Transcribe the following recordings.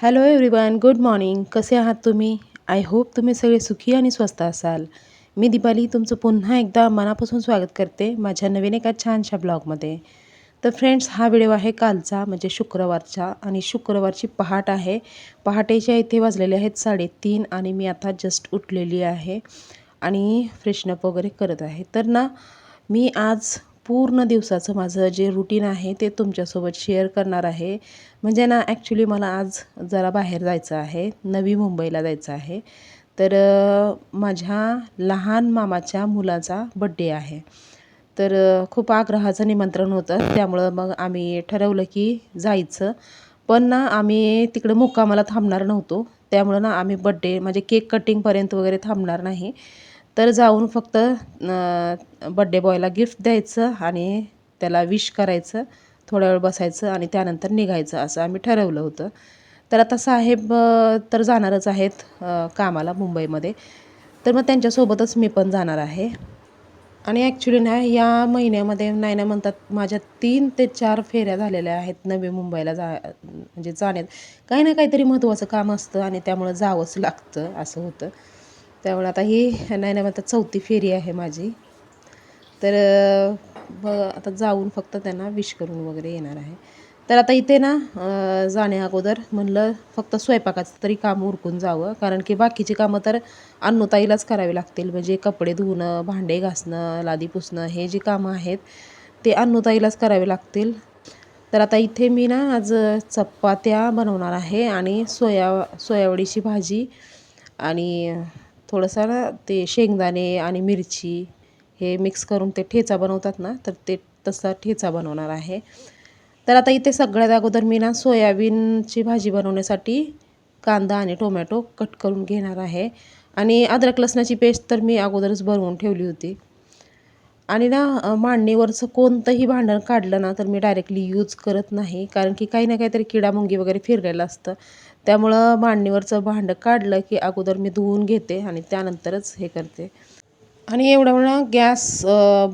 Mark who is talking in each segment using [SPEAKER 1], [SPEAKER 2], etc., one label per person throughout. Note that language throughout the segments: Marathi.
[SPEAKER 1] हॅलो एव्हरीवन गुड मॉर्निंग कसे आहात तुम्ही? आय होप तुम्ही सगळे सुखी आणि स्वस्त असाल. मी दीपाली तुमचं पुन्हा एकदा मनापासून स्वागत करते माझ्या नवीन एका छानशा ब्लॉगमध्ये. तर फ्रेंड्स हा व्हिडिओ आहे कालचा म्हणजे शुक्रवारचा आणि शुक्रवारची पहाट आहे. पहाटेच्या इथे वाजलेले आहेत साडेतीन आणि मी आता जस्ट उठलेली आहे आणि फ्रेशनअप वगैरे करत आहे. तर ना मी आज पूर्ण दिवसाचं माझं जे रुटीन आहे ते तुमच्यासोबत शेअर करणार आहे. म्हणजे ना ॲक्च्युली मला आज जरा बाहेर जायचं आहे. नवी मुंबईला जायचं आहे. तर माझ्या लहान मामाच्या मुलाचा बड्डे आहे. तर खूप आग्रहाचं निमंत्रण होतं. त्यामुळं मग आम्ही ठरवलं की जायचं. पण ना आम्ही तिकडे मुक्कामाला थांबणार नव्हतो. त्यामुळं ना आम्ही बड्डे म्हणजे केक कटिंगपर्यंत वगैरे थांबणार नाही. तर जाऊन फक्त बड्डे बॉयला गिफ्ट द्यायचं आणि त्याला विश करायचं थोड्या वेळ बसायचं आणि त्यानंतर निघायचं असं आम्ही ठरवलं होतं. तर आता साहेब तर जाणारच आहेत कामाला मुंबईमध्ये. तर मग त्यांच्यासोबतच मी पण जाणार आहे. आणि ॲक्च्युली ना या महिन्यामध्ये नाही ना म्हणतात माझ्या तीन ते चार फेऱ्या झालेल्या आहेत नवी मुंबईला जा म्हणजे जाण्यात. काही ना काहीतरी महत्त्वाचं काम असतं आणि त्यामुळं जावंच लागतं असं होतं. त्यामुळे आता ही नाही ना म्हणतात चौथी फेरी आहे माझी. तर ब आता जाऊन फक्त त्यांना विश करून वगैरे येणार आहे. तर आता इथे ना जाण्या अगोदर म्हणलं फक्त स्वयंपाकाचं तरी काम उरकून जावं. कारण की बाकीची कामं तर अन्नताईलाच करावी लागतील. म्हणजे कपडे धुणं भांडे घासणं लादी पुसणं हे जी कामं आहेत ते अन्नताईलाच करावे लागतील. तर आता इथे मी ना आज चपात्या बनवणार आहे आणि सोया सोयावडीची भाजी आणि थोडंसं ना ते शेंगदाणे आणि मिरची हे मिक्स करून ते ठेचा बनवतात ना तर ते तसा ठेचा बनवणार आहे. तर आता इथे सगळ्यात अगोदर मी ना सोयाबीनची भाजी बनवण्यासाठी कांदा आणि टोमॅटो कट करून घेणार आहे. आणि अद्रक लसणाची पेस्ट तर मी अगोदरच बनवून ठेवली होती. आणि ना मांडणीवरचं कोणतंही भांडण काढलं ना तर मी डायरेक्टली यूज करत नाही कारण की काही ना काहीतरी किडा मुंगी वगैरे फिरलेलं असतं. त्यामुळं मांडणीवरचं भांडं काढलं की अगोदर मी धुवून घेते आणि त्यानंतरच हे करते. आणि एवढं ना गॅस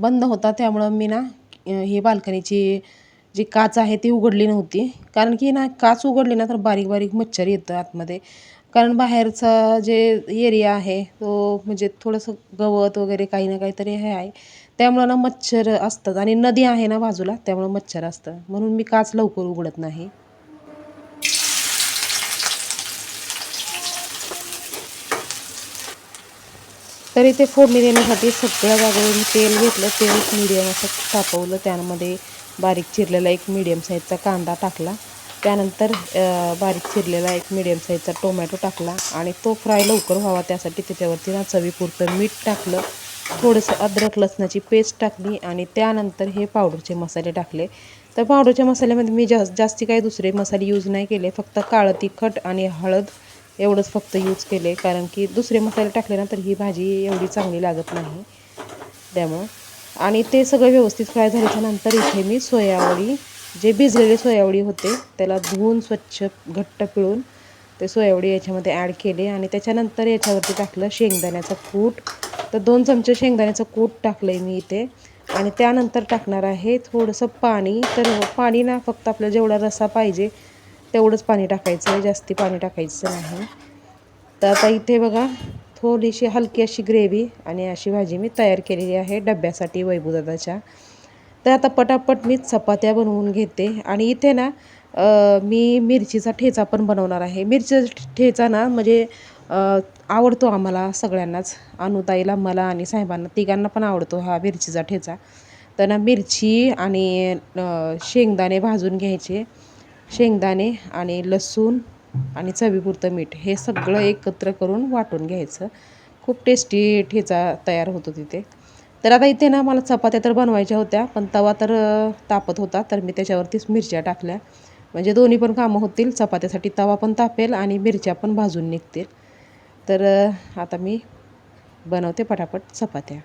[SPEAKER 1] बंद होता त्यामुळं मी ना ही बाल्कनीची जी काच आहे ती उघडली नव्हती. कारण की ना काच उघडली ना तर बारीक बारीक मच्छर येतं आतमध्ये. कारण बाहेरचा जे एरिया आहे तो म्हणजे थोडंसं गवत वगैरे काही ना काहीतरी हे आहे. त्यामुळं ना मच्छर असतात आणि नदी आहे ना बाजूला त्यामुळं मच्छर असतं. म्हणून मी काच लवकर उघडत नाही. तर इथे फोडणी देण्यासाठी सगळ्या जागेवर तेल घेतलं तेल मिडियम असं तापवलं. त्यामध्ये बारीक चिरलेला एक मिडियम साईजचा कांदा टाकला. त्यानंतर बारीक चिरलेला एक मिडियम साईजचा टोमॅटो टाकला आणि तो फ्राय लवकर व्हावा. त्यासाठी त्याच्यावरती ना चवीपुरतं मीठ टाकलं. थोडंसं अद्रक लसणाची पेस्ट टाकली आणि त्यानंतर हे पावडरचे मसाले टाकले. तर पावडरच्या मसाल्यामध्ये मी जास्त जास्ती काही दुसरे मसाले यूज नाही केले. फक्त काळं तिखट आणि हळद एवढंच फक्त यूज केले. कारण की दुसरे मसाले टाकले ना तर ही भाजी एवढी चांगली लागत नाही. त्यामुळं. आणि ते सगळं व्यवस्थित फ्राय झाल्याच्यानंतर इथे मी सोयावडी जे भिजलेले सोयावडी होते त्याला धुवून स्वच्छ घट्ट पिळून ते सोयावडी याच्यामध्ये ॲड केले. आणि त्याच्यानंतर याच्यावरती टाकलं शेंगदाण्याचं कूट. तर दोन चमचे शेंगदाण्याचं कूट टाकलं आहे मी इथे. आणि त्यानंतर टाकणार आहे थोडंसं पाणी. तर पाणी ना फक्त आपल्याला जेवढा रसा पाहिजे तेवढंच पाणी टाकायचं आहे. जास्ती पाणी टाकायचं नाही. तर आता इथे बघा थोडीशी हलकी अशी ग्रेव्ही आणि अशी भाजी मी तयार केलेली आहे डब्यासाठी वैभूदादाच्या तर आता पटापट मी चपात्या बनवून घेते. आणि इथे ना मी मिरचीचा ठेचा पण बनवणार आहे. मिरचीचा ठेचा ना म्हणजे आवडतो आम्हाला सगळ्यांनाच. अनुताईला मला आणि साहेबांना तिघांना पण आवडतो हा मिरचीचा ठेचा. तर ना मिरची आणि शेंगदाणे भाजून घ्यायचे. शेंगदाणे आणि लसूण आणि चवीपुरतं मीठ हे सगळं एकत्र करून वाटून घ्यायचं. खूप टेस्टी ठेचा तयार होतो तिथे. तर आता इथे ना मला चपात्या तर बनवायच्या होत्या पण तवा तर तापत होता तर मी त्याच्यावरतीच मिरच्या टाकल्या. म्हणजे दोन्ही पण कामं होतील चपात्यासाठी तवा पण तापेल आणि मिरच्या पण भाजून निघतील. तर आता मी बनवते पटापट चपात्या.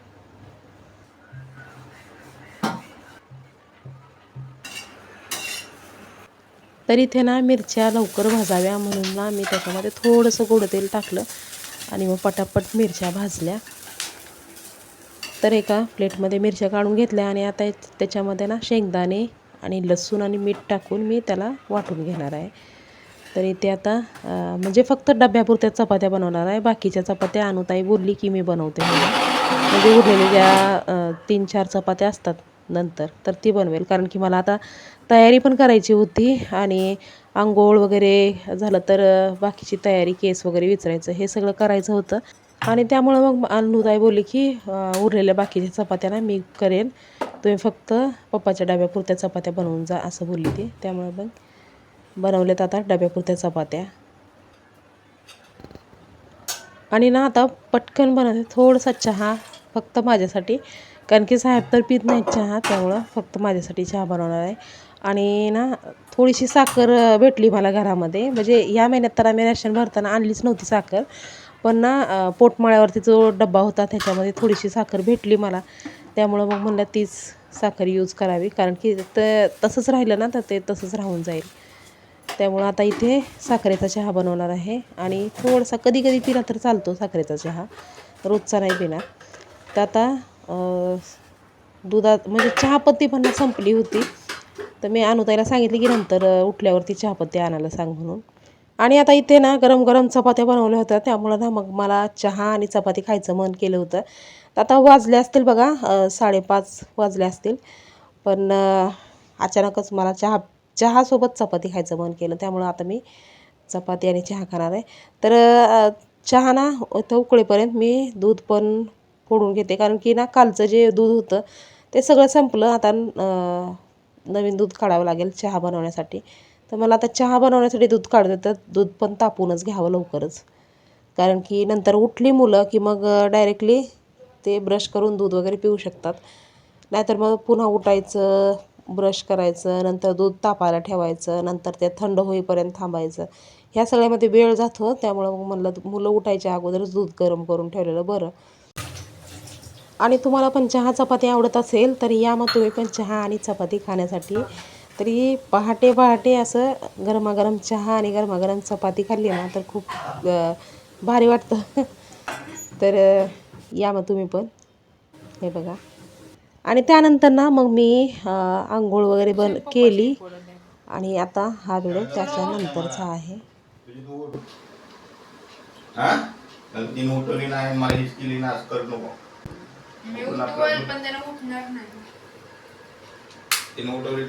[SPEAKER 1] तर इथे ना मिरच्या लवकर भाजाव्या म्हणून ना मी त्याच्यामध्ये थोडंसं गोड तेल टाकलं आणि मग पटापट मिरच्या भाजल्या. तर एका प्लेटमध्ये मिरच्या काढून घेतल्या आणि आता त्याच्यामध्ये ना शेंगदाणे आणि लसूण आणि मीठ टाकून मी त्याला वाटून घेणार आहे. तर इथे आता म्हणजे फक्त डब्यापुरत्या चपात्या बनवणार आहे. बाकीच्या चपात्या अनुताई बोलली की मी बनवते म्हणजे उरलेल्या ज्या तीन चार चपात्या असतात. नंतर तर ती बनवेल. कारण की मला आता तयारी पण करायची होती आणि आंघोळ वगैरे झालं तर बाकीची तयारी केस वगैरे विचारायचं हे सगळं करायचं होतं. आणि त्यामुळं मग अनुताई बोलली की उरलेल्या बाकीच्या चपात्या ना मी करेन. तुम्ही फक्त पप्पाच्या डब्यापुरत्या चपात्या बनवून जा असं बोलली ती. त्यामुळे मग बनवल्यात आता डब्यापुरत्या चपात्या. आणि ना आता पटकन बनवते थोडासा चहा फक्त माझ्यासाठी. कारण की साहेब तर पित नाहीत चहा त्यामुळं फक्त माझ्यासाठी चहा बनवणार आहे. आणि ना थोडीशी साखर भेटली मला घरामध्ये. म्हणजे या महिन्यात तर आम्ही रेशन भरताना आणलीच नव्हती साखर. पण ना पोटमाळ्यावरती जो डब्बा होता त्याच्यामध्ये थोडीशी साखर भेटली मला. त्यामुळं मग म्हणलं तीच साखर यूज करावी. कारण की तर तसंच राहिलं ना तर ते तसंच राहून जाईल. त्यामुळं आता इथे साखरेचा चहा बनवणार आहे. आणि थोडासा कधी कधी पिला तर चालतो साखरेचा चहा. रोजचा नाही पिणार. तर आता दुधात म्हणजे चहापत्ती पण संपली होती. तर मी अनुताईला सांगितली की नंतर उठल्यावरती चहापत्ती आणायला सांग म्हणून. आणि आता इथे ना गरम गरम चपात्या बनवल्या होत्या. त्यामुळं ना मग मला चहा आणि चपाती खायचं मन केलं होतं. तर आता वाजले असतील बघा साडेपाच वाजले असतील. पण अचानकच मला चहा चहासोबत चपाती खायचं मन केलं. त्यामुळं आता मी चपाती आणि चहा खाणार आहे. तर चहा ना इथं उकळेपर्यंत मी दूध पण फोडून घेते. कारण की ना कालचं जे दूध होतं ते सगळं संपलं. आता नवीन दूध काढावं लागेल चहा बनवण्यासाठी. तर मला आता चहा बनवण्यासाठी दूध काढत तर दूध पण तापूनच घ्यावं लवकरच. कारण की नंतर उठली मुलं की मग डायरेक्टली ते ब्रश करून दूध वगैरे पिऊ शकतात. नाहीतर मग पुन्हा उठायचं ब्रश करायचं नंतर दूध तापायला ठेवायचं नंतर ते थंड होईपर्यंत थांबायचं. ह्या सगळ्यामध्ये वेळ जातो. त्यामुळं मग म्हणलं मुलं उठायच्या अगोदरच दूध गरम करून ठेवलेलं बरं. आणि तुम्हाला पण चहा चपाती आवडत असेल तर या मग तुम्ही पण चहा आणि चपाती खाण्यासाठी. तरी पहाटे पहाटे असं गरमागरम चहा आणि गरमागरम चपाती खाल्ली ना तर खूप भारी वाटतं. तर या मग तुम्ही पण. हे बघा. आणि त्यानंतर ना मग मी आंघोळ वगैरे बन केली. आणि आता हा व्हिडिओ त्याच्यानंतरचा आहे.
[SPEAKER 2] हा? आणि तीन उठवली नाही मालिश केली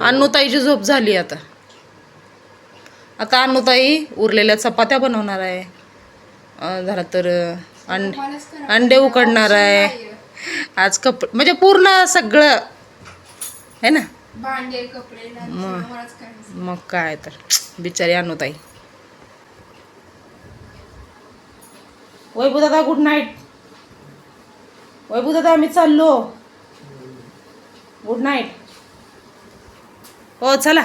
[SPEAKER 1] अन्नूताईची झोप झाली आता. आता अन्नूताई उरलेल्या चपात्या बनवणार आहे. झालं तर अंड अंडे उकडणार आहे. आज कप म्हणजे पूर्ण सगळं है ना?
[SPEAKER 3] करायचं.
[SPEAKER 1] मग काय तर. बिचारी अन्नूताई. वैभू दादा गुड नाईट दादा आम्ही चाललो. गुड नाईट हो चला.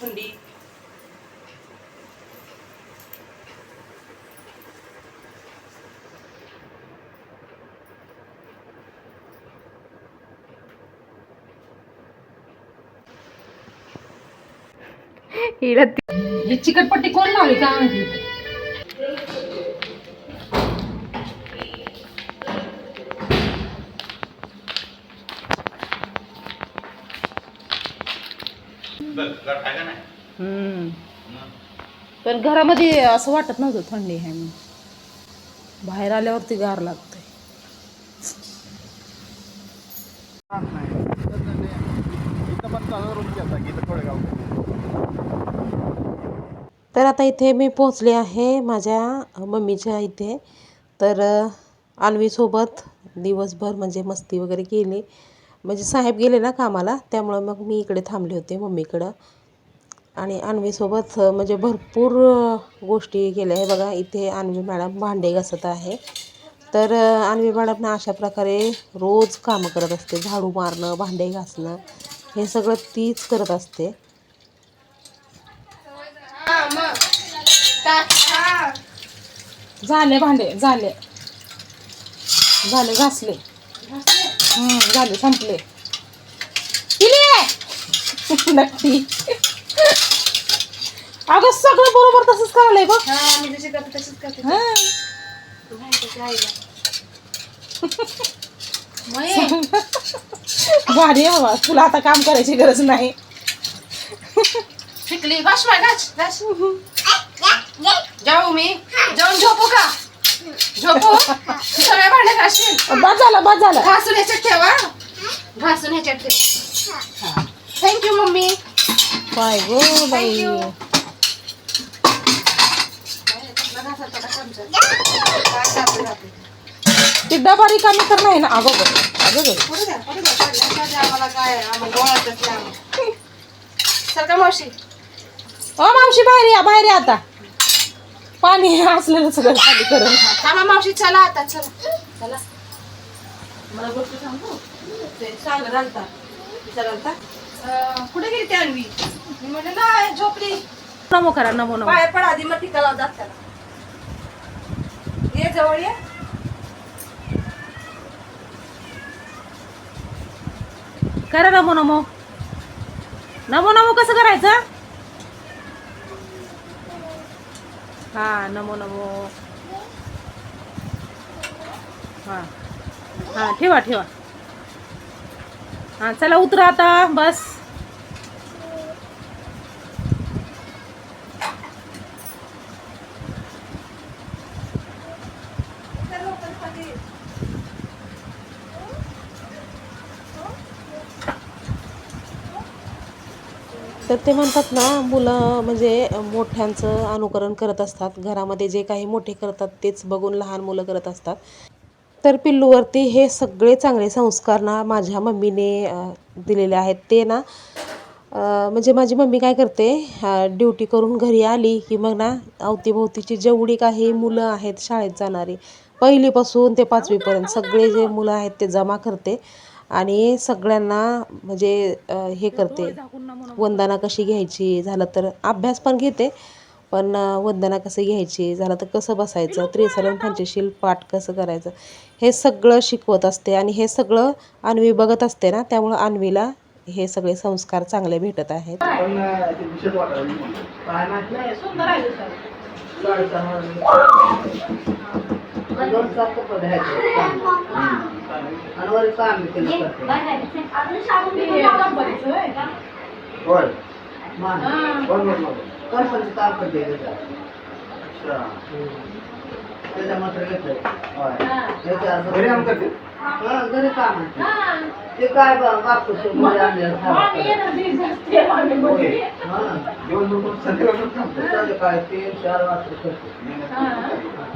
[SPEAKER 1] थंडी ही चिकटपट्टी कोण
[SPEAKER 2] आहे का नाही
[SPEAKER 1] हम्म.
[SPEAKER 2] हं.
[SPEAKER 1] पण घरामध्ये असं वाटत थंडी म्हणून बाहेर आल्यावरती गार लागतंय तर आता इथे मी पोचले आहे माझ्या मम्मीच्या इथे. तर अ, दिवसभर म्हणजे मस्ती वगैरे केली. म्हणजे साहेब गेले ना कामाला त्यामुळं मग मी इकडे थांबले होते मम्मीकडं. आणि अन्वीसोबत म्हणजे भरपूर गोष्टी केल्या. आहे बघा इथे अन्वी मॅडम भांडे घासत आहे. तर अ, अन्वी मॅडम ना अशा प्रकारे रोज कामं करत असते. झाडू मारणं भांडे घासणं हे सगळं तीच करत असते. झाले भांडे झाले. झाले घासले. हम्म, झाले संपले. नक्की. अगं सगळं बरोबर तसंच करायलंय बघ.
[SPEAKER 3] हा
[SPEAKER 1] हा. भारी बाबा. तुला आता काम करायची गरज नाही.
[SPEAKER 3] शिकली जाऊ मी. जाऊन झोपू का? झोपू? सगळ्या
[SPEAKER 1] बाद झालं झालं.
[SPEAKER 3] घासून ह्याच्यात ठेवा. घासून ह्याच्यात ठेव. Thank you mummy.
[SPEAKER 1] Bye go by.
[SPEAKER 3] Thank you.
[SPEAKER 1] ती डबा रिकामी तर नाही ना अगो गं. अगो गं.
[SPEAKER 3] सरका मावशी?
[SPEAKER 1] ओ मावशी बाहेर या बाहेर या आता. पाणी असलेलं सगळं खाली करून.
[SPEAKER 3] थांबा मावशी चला आता चला. चला. मला गोष्ट सांगू? ते सांग रालता कुठे गेली ती अन्वी मी म्हणलं नाही झोपली.
[SPEAKER 1] नमो करा नमो नमो.
[SPEAKER 3] बाहेर पड आधी मग टिका लाव जात त्याला ये जवळ ये.
[SPEAKER 1] करा नमो नमो. नमो नमो कसं करायचं? हा नमो नमो. हा. हा ठेवा ठेवा. हा चला उतरा आता बस. तर ते म्हणतात ना मुलं म्हणजे मोठ्यांचं अनुकरण करत असतात. घरामध्ये जे काही मोठे करतात तेच बघून लहान मुलं करत असतात. तर पिल्लूवरती हे सगळे चांगले संस्कार ना माझ्या मम्मीने दिलेले आहेत. ते ना म्हणजे माझी मम्मी काय करते ड्युटी करून घरी आली की मग ना अवतीभोवतीची जेवढी काही मुलं आहेत शाळेत जाणारी पहिलीपासून ते पाचवीपर्यंत सगळे जे मुलं आहेत ते जमा करते. आणि सगळ्यांना म्हणजे हे करते. वंदना कशी घ्यायची झालं तर अभ्यास पण घेते पण वंदना कसं घ्यायची झालं तर कसं बसायचं त्रिसरण पंचशील पाठ कसं करायचं हे सगळं शिकवत असते आणि हे सगळं अन्वी बघत असते ना त्यामुळं अन्वीला हे सगळे संस्कार चांगले भेटत आहेत.
[SPEAKER 2] पण ते दिसत वाटायला मी म्हणतो. होय कोण म्हटलं? अच्छा. होय. घरी काम करते?
[SPEAKER 4] ते काय
[SPEAKER 2] होय. जेवण काम करते.
[SPEAKER 4] काय तीन चार वाजता करतो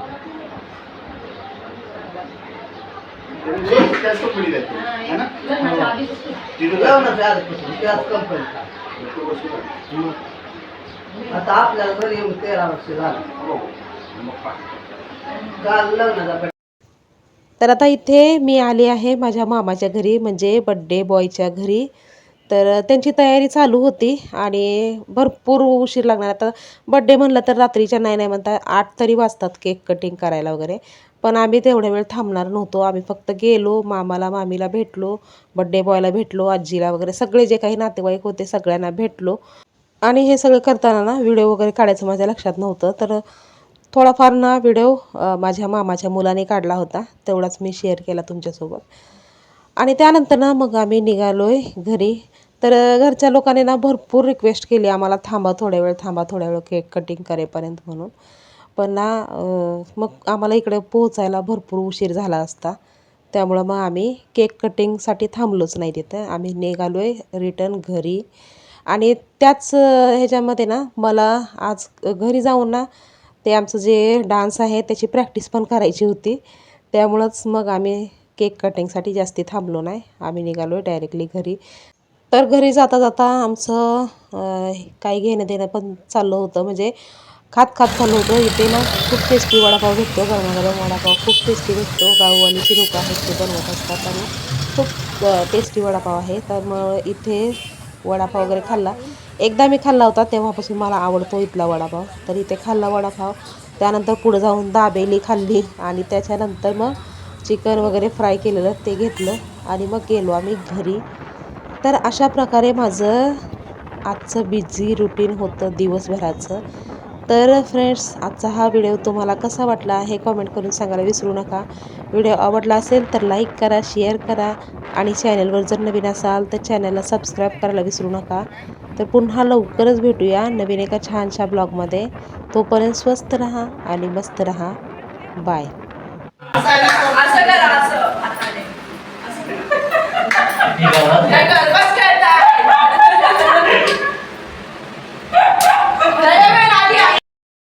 [SPEAKER 2] त्याच कंपनीत आहे ना?
[SPEAKER 4] त्याच आता आपल्याला घरी येऊन तेरा वर्ष झालं काल लग्नाचा
[SPEAKER 1] तर आता इथे मी आली आहे माझ्या मामाच्या घरी म्हणजे बड्डे बॉयच्या घरी तर त्यांची तयारी चालू होती आणि भरपूर उशीर लागणार आता बड्डे म्हणलं तर रात्रीच्या नाही नाही म्हणता आठ तरी वाजतात केक कटिंग करायला वगैरे पण आम्ही तेवढ्या वेळ थांबणार नव्हतो. आम्ही फक्त गेलो मामाला मामीला भेटलो बड्डे बॉयला भेटलो आजीला वगैरे सगळे जे काही नातेवाईक होते सगळ्यांना भेटलो. आणि हे सगळं करताना ना व्हिडिओ वगैरे काढायचं माझ्या लक्षात नव्हतं. तर थोडाफार ना व्हिडिओ माझ्या मामाच्या मुलाने काढला होता. तेवढाच मी शेअर केला तुमच्यासोबत. आणि त्यानंतर ना मग आम्ही निघालो आहे घरी. तर घरच्या लोकांनी ना भरपूर रिक्वेस्ट केली. आम्हाला थांबा थोड्या वेळ थांबा थोड्या वेळ केक कटिंग करेपर्यंत म्हणून. पण ना मग आम्हाला इकडे पोहोचायला भरपूर उशीर झाला असता. त्यामुळं मग आम्ही केक कटिंगसाठी थांबलोच नाही तिथं. आम्ही निघालो आहे रिटर्न घरी. आणि त्याच ह्याच्यामध्ये ना मला आज घरी जाऊन ना ते आमचं जे डान्स आहे त्याची प्रॅक्टिस पण करायची होती. त्यामुळंच मग आम्ही केक कटिंगसाठी जास्ती थांबलो नाही. आम्ही निघालो आहे डायरेक्टली घरी. तर घरी जाता जाता आमचं काही घेणं देणं पण चाललं होतं. म्हणजे खात खात चाललं होतं. इथे ना खूप टेस्टी वडापाव भेटतो. गरमागरम वडापाव. खूप टेस्टी भेटतो. गाववालीची लोकं आहेत ते बनवत असतात आणि खूप टेस्टी वडापाव आहे. तर मग इथे वडापाव वगैरे खाल्ला. एकदा मी खाल्ला होता तेव्हापासून मला आवडतो इथला वडापाव. तर इथे खाल्ला वडापाव. त्यानंतर पुढे जाऊन दाबेली खाल्ली आणि त्याच्यानंतर मग चिकन वगैरे फ्राय केलेलं ते घेतलं आणि मग गेलो आम्ही घरी. तर अशा प्रकारे माझं आजचं बिझी रुटीन होतं दिवसभराचं. तर फ्रेंड्स आजचा हा व्हिडिओ तुम्हाला कसा वाटला हे कॉमेंट करून सांगायला विसरू नका. व्हिडिओ आवडला असेल तर लाईक करा शेअर करा आणि चॅनलवर जर नवीन असाल तर चॅनलला सबस्क्राईब करायला विसरू नका. तर पुन्हा लवकरच भेटूया नवीन एका छानशा ब्लॉगमध्ये तोपर्यंत स्वस्त राहा आणि मस्त राहा. बाय
[SPEAKER 3] असं करा असं.